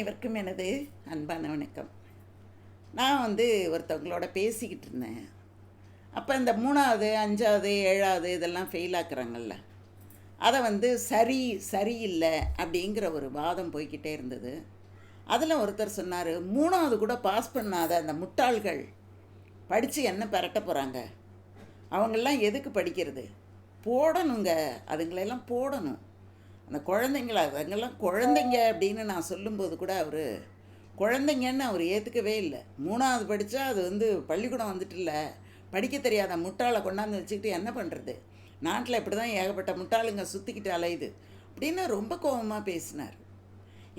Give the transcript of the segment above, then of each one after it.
அனைவருக்கும் எனது அன்பான வணக்கம். நான் வந்து ஒருத்தவங்களோட பேசிக்கிட்டு இருந்தேன். அப்போ இந்த மூணாவது அஞ்சாவது ஏழாவது இதெல்லாம் ஃபெயில் ஆக்குறாங்கல்ல. அதை வந்து சரி சரியில்லை அப்படிங்கிற ஒரு வாதம் போய்கிட்டே இருந்தது. அதில் ஒருத்தர் சொன்னார் மூணாவது கூட பாஸ் பண்ணாத அந்த முட்டாள்கள் படித்து என்ன பரட்ட போகிறாங்க அவங்கெல்லாம் எதுக்கு படிக்கிறது? போடணுங்க. அதுங்களெல்லாம் போடணும். அந்த குழந்தைங்களா அதுங்கெல்லாம் குழந்தைங்க அப்படின்னு நான் சொல்லும்போது கூட அவர் குழந்தைங்கன்னு அவர் ஏற்றுக்கவே இல்லை. மூணாவது படித்தா அது வந்து பள்ளிக்கூடம் வந்துட்டு இல்லை படிக்க தெரியாத முட்டாளை கொண்டாந்து வச்சுக்கிட்டு என்ன பண்ணுறது நாட்டில் இப்படி தான் ஏகப்பட்ட முட்டாளுங்க சுற்றிக்கிட்டு அலையுது அப்படின்னு ரொம்ப கோபமாக பேசினார்.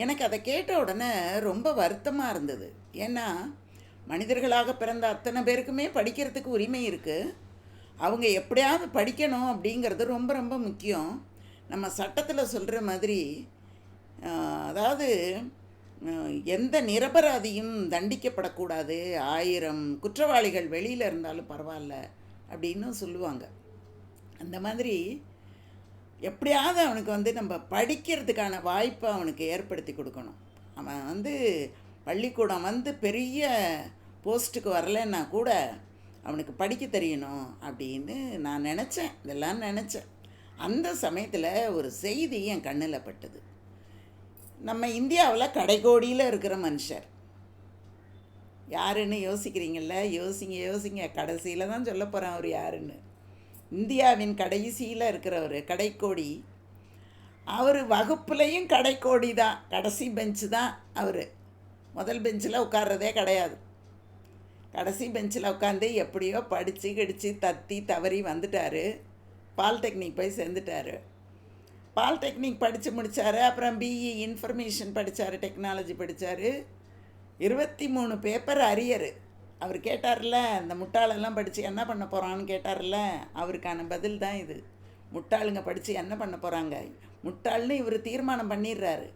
எனக்கு அதை கேட்ட உடனே ரொம்ப வருத்தமாக இருந்தது. ஏன்னா மனிதர்களாக பிறந்த அத்தனை பேருக்குமே படிக்கிறதுக்கு உரிமை இருக்குது அவங்க எப்படியாவது படிக்கணும் அப்படிங்கிறது ரொம்ப ரொம்ப முக்கியம். நம்ம சட்டத்தில் சொல்கிற மாதிரி அதாவது எந்த நிரபராதியும் தண்டிக்கப்படக்கூடாது. ஆயிரம் குற்றவாளிகள் வெளியில் இருந்தாலும் பரவாயில்ல அப்படின்னு சொல்லுவாங்க. அந்த மாதிரி எப்படியாவது அவனுக்கு வந்து நம்ம படிக்கிறதுக்கான வாய்ப்பை அவனுக்கு ஏற்படுத்தி கொடுக்கணும். அவன் வந்து பள்ளிக்கூடம் வந்து பெரிய போஸ்ட்டுக்கு வரலைன்னா கூட அவனுக்கு படிக்க தெரியணும் அப்படின்னு நான் நினச்சேன். இதெல்லாம் நினச்சேன். அந்த சமயத்தில் ஒரு செய்தி என் கண்ணில் பட்டது. நம்ம இந்தியாவில் கடைகோடியில் இருக்கிற மனுஷர். யாருன்னு யோசிக்கிறீங்கள யோசிங்க யோசிங்க. கடைசியில் தான் சொல்ல போகிறேன் அவர் யாருன்னு. இந்தியாவின் கடைசியில் இருக்கிறவர் கடைக்கோடி. அவர் வகுப்புலையும் கடைக்கோடி தான். கடைசி பெஞ்சு தான் அவர். முதல் பெஞ்சில் உட்கார்றதே கிடையாது. கடைசி பெஞ்சில் உட்காந்து எப்படியோ படித்து கிடித்து தத்தி தவறி வந்துட்டார். பாலிடெக்னிக் போய் சேர்ந்துட்டார். பாலிடெக்னிக் படித்து முடித்தார் அப்புறம் பிஇ இன்ஃபர்மேஷன் படித்தார் டெக்னாலஜி படித்தார் இருபத்தி மூணு பேப்பர் அரியர். அவர் கேட்டார்ல இந்த முட்டாளெல்லாம் படித்து என்ன பண்ண போகிறான்னு கேட்டார்ல அவருக்கான பதில் தான் இது. முட்டாளுங்க படித்து என்ன பண்ண போகிறாங்க முட்டாள்னு இவர் தீர்மானம் பண்ணிடுறாரு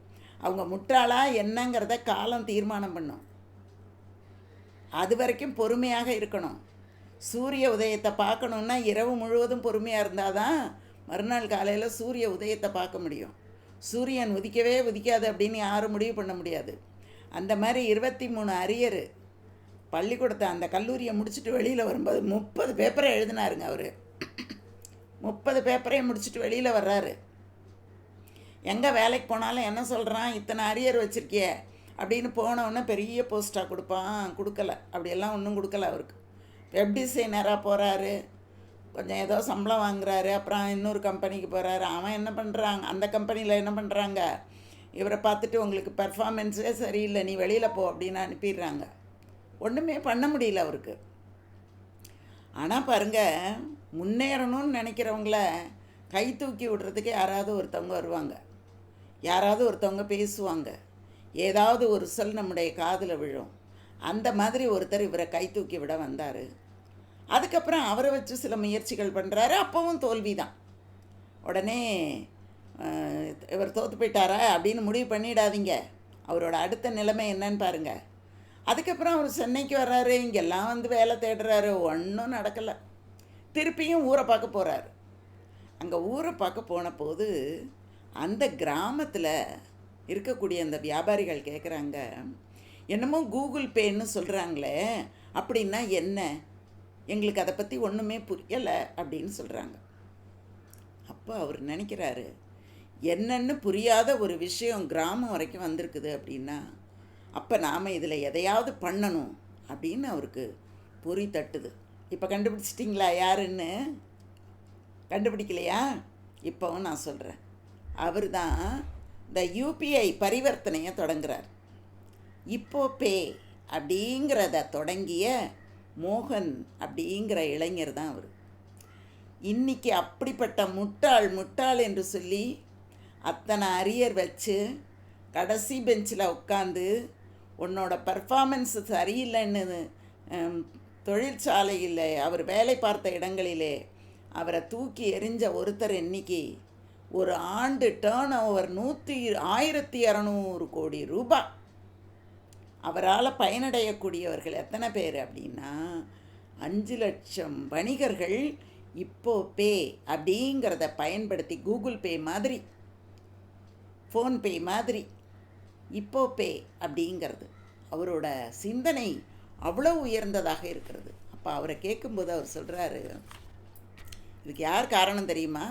அவங்க முட்டாளா என்னங்கிறத காலம் தீர்மானம் பண்ணும். அது வரைக்கும் பொறுமையாக இருக்கணும். சூரிய உதயத்தை பார்க்கணுன்னா இரவு முழுவதும் பொறுமையாக இருந்தால் தான் மறுநாள் காலையில் சூரிய உதயத்தை பார்க்க முடியும். சூரியன் உதிக்கவே உதிக்காது அப்படின்னு யாரும் முடிவு பண்ண முடியாது. அந்த மாதிரி இருபத்தி மூணு அரியர் பள்ளிக்கூடத்தை அந்த கல்லூரியை முடிச்சுட்டு வெளியில் வரும்போது முப்பது பேப்பரை எழுதினாருங்க அவர். முப்பது பேப்பரையும் முடிச்சுட்டு வெளியில் வர்றாரு. எங்கே வேலைக்கு போனாலும் என்ன சொல்கிறான் இத்தனை அரியர் வச்சுருக்கிய அப்படின்னு போனவுடனே பெரிய போஸ்ட்டாக கொடுப்பான். கொடுக்கல. அப்படியெல்லாம் ஒன்றும் கொடுக்கல அவருக்கு. வெப் டிசைனராக போகிறாரு கொஞ்சம் ஏதோ சம்பளம் வாங்குறாரு. அப்புறம் இன்னொரு கம்பெனிக்கு போகிறாரு அவன் என்ன பண்ணுறாங்க அந்த கம்பெனியில் என்ன பண்ணுறாங்க இவரை பார்த்துட்டு உங்களுக்கு பெர்ஃபார்மன்ஸே சரியில்லை. நீ வெளியில் போ அப்படின்னு அனுப்பிடுறாங்க. ஒன்றுமே பண்ண முடியல அவருக்கு. ஆனால் பாருங்கள் முன்னேறணும்னு நினைக்கிறவங்கள கை தூக்கி விடுறதுக்கு யாராவது ஒருத்தவங்க வருவாங்க. யாராவது ஒருத்தவங்க பேசுவாங்க. ஏதாவது ஒரு சொல் நம்முடைய காதில் விழும். அந்த மாதிரி ஒருத்தர் இவரை கை தூக்கி விட வந்தார். அதுக்கப்புறம் அவரை வச்சு சில முயற்சிகள் பண்ணுறாரு அப்போவும் தோல்வி தான் உடனே இவர் தோற்று போயிட்டாரா அப்படின்னு முடிவு பண்ணிடாதீங்க. அவரோட அடுத்த நிலைமை என்னன்னு பாருங்கள் அதுக்கப்புறம் அவர் சென்னைக்கு வர்றாரு. இங்கெல்லாம் வந்து வேலை தேடுறாரு. ஒன்றும் நடக்கலை. திருப்பியும் ஊரை பார்க்க போகிறாரு அங்கே ஊரை பார்க்க போன போது அந்த கிராமத்தில் இருக்கக்கூடிய அந்த வியாபாரிகள் கேட்குறாங்க என்னமோ கூகுள் பேன்னு சொல்கிறாங்களே அப்படின்னா என்ன? எங்களுக்கு அதை பற்றி ஒன்றுமே புரியலை அப்படின்னு சொல்கிறாங்க அப்போ அவர் நினைக்கிறாரு என்னென்னு புரியாத ஒரு விஷயம் கிராமம் வரைக்கும் வந்திருக்குது அப்படின்னா அப்போ நாம் இதில் எதையாவது பண்ணணும் அப்படின்னு அவருக்கு பொறி தட்டுது. இப்போ கண்டுபிடிச்சிட்டிங்களா யாருன்னு? கண்டுபிடிக்கலையா? இப்போவும் நான் சொல்கிறேன் அவர் தான் இந்த யூபிஐ பரிவர்த்தனையை தொடங்குறார். இப்போ பே அப்படிங்கிறத தொடங்கிய மோகன் அப்படிங்கிற இளைஞர் தான் அவர். இன்றைக்கி அப்படிப்பட்ட முட்டாள் முட்டாள் என்று சொல்லி அத்தனை அரியர் வச்சு கடைசி பெஞ்சில் உட்காந்து உன்னோட பர்ஃபார்மன்ஸ் சரியில்லைன்னு தொழிற்சாலையில் அவர் வேலை பார்த்த இடங்களிலே அவரை தூக்கி எறிஞ்ச ஒருத்தர் இன்னைக்கு ஒரு ஆண்டு டேர்ன் ஓவர் நூற்றி ஆயிரத்தி இரநூறு கோடி ரூபாய். அவரால் பயனடையக்கூடியவர்கள் எத்தனை பேர் அப்படின்னா அஞ்சு லட்சம் வணிகர்கள் இப்போ பே அப்படிங்கிறத பயன்படுத்தி கூகுள் பே மாதிரி ஃபோன்பே மாதிரி இப்போ பே அப்படிங்கிறது. அவரோட சிந்தனை அவ்வளோ உயர்ந்ததாக இருக்கிறது. அப்போ அவரை கேட்கும்போது அவர் சொல்கிறாரு இதுக்கு யார் காரணம் தெரியுமா?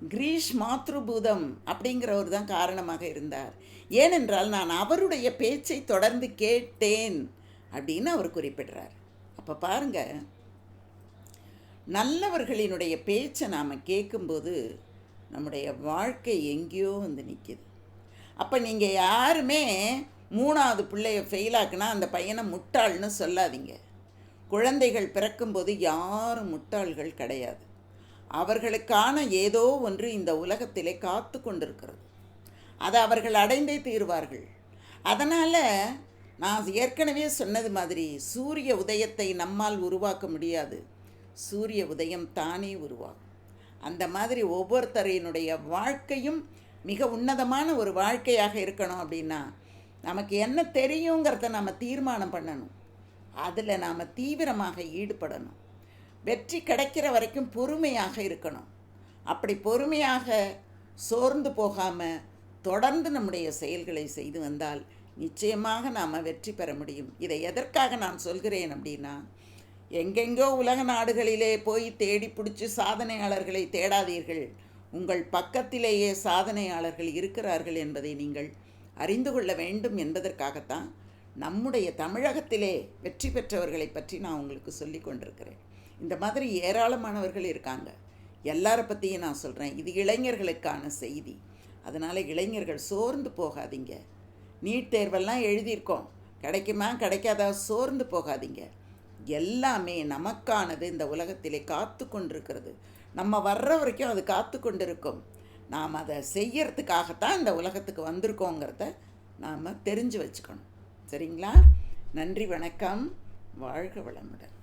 கிரீஷ் மாத்ருபூதம் அப்படிங்கிறவர் தான் காரணமாக இருந்தார். ஏனென்றால் நான் அவருடைய பேச்சை தொடர்ந்து கேட்டேன் அப்படின்னு அவர் குறிப்பிடுறார். அப்போ பாருங்க நல்லவர்களினுடைய பேச்சை நாம் கேட்கும்போது நம்முடைய வாழ்க்கை எங்கேயோ வந்து நிற்கிது அப்போ நீங்கள் யாருமே மூணாவது பிள்ளைய ஃபெயிலாக்குனா அந்த பையனை முட்டாள்னு சொல்லாதீங்க. குழந்தைகள் பிறக்கும்போது யாரும் முட்டாள்கள் கிடையாது. அவர்களுக்கான ஏதோ ஒன்று இந்த உலகத்திலே காத்து கொண்டிருக்கிறது. அதை அவர்கள் அடைந்தே தீர்வார்கள். அதனால் நான் ஏற்கனவே சொன்னது மாதிரி சூரிய உதயத்தை நம்மால் உருவாக்க முடியாது. சூரிய உதயம் தானே உருவாகும். அந்த மாதிரி ஒவ்வொருத்தரையினுடைய வாழ்க்கையும் மிக உன்னதமான ஒரு வாழ்க்கையாக இருக்கணும் அப்படின்னா நமக்கு என்ன தெரியுங்கிறத நம்ம தீர்மானம் பண்ணணும். அதில் நாம் தீவிரமாக ஈடுபடணும். வெற்றி கிடைக்கிற வரைக்கும் பொறுமையாக இருக்கணும். அப்படி பொறுமையாக சோர்ந்து போகாமல் தொடர்ந்து நம்முடைய செயல்களை செய்து வந்தால் நிச்சயமாக நாம் வெற்றி பெற முடியும். இதை எதற்காக நான் சொல்கிறேன் அப்படின்னா எங்கெங்கோ உலக நாடுகளிலே போய் தேடி பிடிச்சி சாதனையாளர்களை தேடாதீர்கள். உங்கள் பக்கத்திலேயே சாதனையாளர்கள் இருக்கிறார்கள் என்பதை நீங்கள் அறிந்து கொள்ள வேண்டும் என்பதற்காகத்தான் நம்முடைய தமிழகத்திலே வெற்றி பெற்றவர்களை பற்றி நான் உங்களுக்கு சொல்லி கொண்டிருக்கிறேன். இந்த மாதிரி ஏராளமானவர்கள் இருக்காங்க. எல்லாரை பற்றியும் நான் சொல்கிறேன் இது இளைஞர்களுக்கான செய்தி. அதனால் இளைஞர்கள் சோர்ந்து போகாதீங்க. நீட் தேர்வெல்லாம் எழுதியிருக்கோம். கிடைக்குமா கிடைக்காதா சோர்ந்து போகாதீங்க. எல்லாமே நமக்கானது இந்த உலகத்திலே காத்து கொண்டிருக்கிறது. நம்ம வர்ற வரைக்கும் அது காத்து கொண்டிருக்கும். நாம் அதை செய்யறதுக்காகத்தான் இந்த உலகத்துக்கு வந்திருக்கோங்கிறத நாம் தெரிஞ்சு வச்சுக்கணும். சரிங்களா? நன்றி வணக்கம். வாழ்க வளமுடன்.